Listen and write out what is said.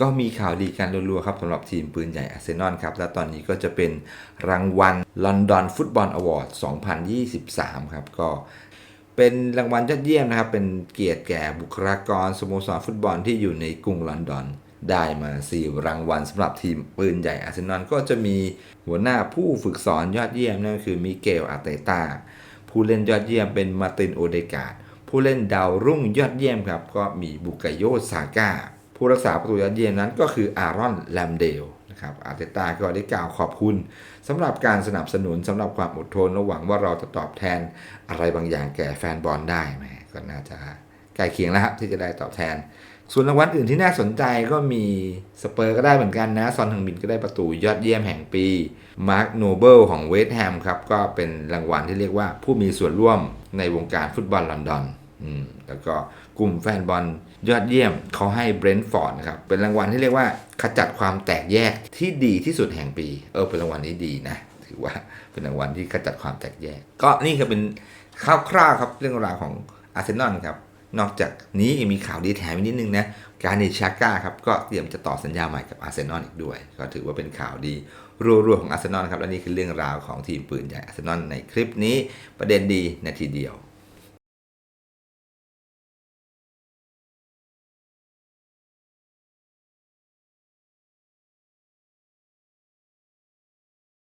ก็มีข่าวดีกันรัวๆครับสำหรับทีมปืนใหญ่อาร์เซนอลครับ และตอนนี้ก็จะเป็นรางวัลลอนดอนฟุตบอลอวอร์ด 2023 ครับ ก็เป็นรางวัลยอดเยี่ยมนะครับ เป็นเกียรติแก่บุคลากรสโมสรฟุตบอลที่อยู่ในกรุงลอนดอนได้มา 4 รางวัลสำหรับทีมปืนใหญ่อาร์เซนอลก็จะมีหัวหน้าผู้ฝึกสอนยอดเยี่ยมนั่นก็คือมิเกลอาร์เตตาผู้เล่นยอดเยี่ยมเป็นมาตินโอเดกาดผู้เล่นดาวรุ่งยอดเยี่ยมครับ ก็มีบุกโยซาก้า ผู้รักษาประตูยอดเยี่ยมนั้นก็คืออารอนแลมเดลนะครับอาร์เตตาก็ได้กล่าวขอบคุณสำหรับการสนับสนุนสำหรับความอดทนและหวังว่าเราจะตอบแทนอะไรบางอย่างแก่แฟนบอลได้แหมก็น่าจะใกล้เคียงแล้วครับที่จะได้ตอบแทน ส่วนรางวัลอื่นที่น่าสนใจก็มีสเปอร์ก็ได้เหมือนกันนะ ซอนทังบินก็ได้ประตูยอดเยี่ยมแห่งปี มาร์คโนเบิลของเวสต์แฮมครับ ก็เป็นรางวัลที่เรียกว่าผู้มีส่วนร่วมในวงการฟุตบอลลอนดอน อืมแล้วก็กลุ่มแฟนบอลยอดเยี่ยมเขาให้เบรนท์ฟอร์ดนะครับ เป็นรางวัลที่เรียกว่าขจัดความแตกแยกที่ดีที่สุดแห่งปี เออเป็นรางวัลที่ดีนะ ถือว่าเป็นรางวัลที่ขจัดความแตกแยก ก็นี่คือเป็นคร่าวๆครับเรื่องราวของอาร์เซนอลครับ นอกจากนี้ยังมีข่าวดีแถมอีกนิดนึงนะ การเนชาก้าครับก็เตรียมจะต่อสัญญาใหม่กับอาร์เซนอลอีกด้วย ก็ถือว่าเป็นข่าวดีรัวๆของอาร์เซนอลครับ และนี่คือเรื่องราวของทีมปืนใหญ่อาร์เซนอลในคลิปนี้ประเด็นดีนาทีเดียว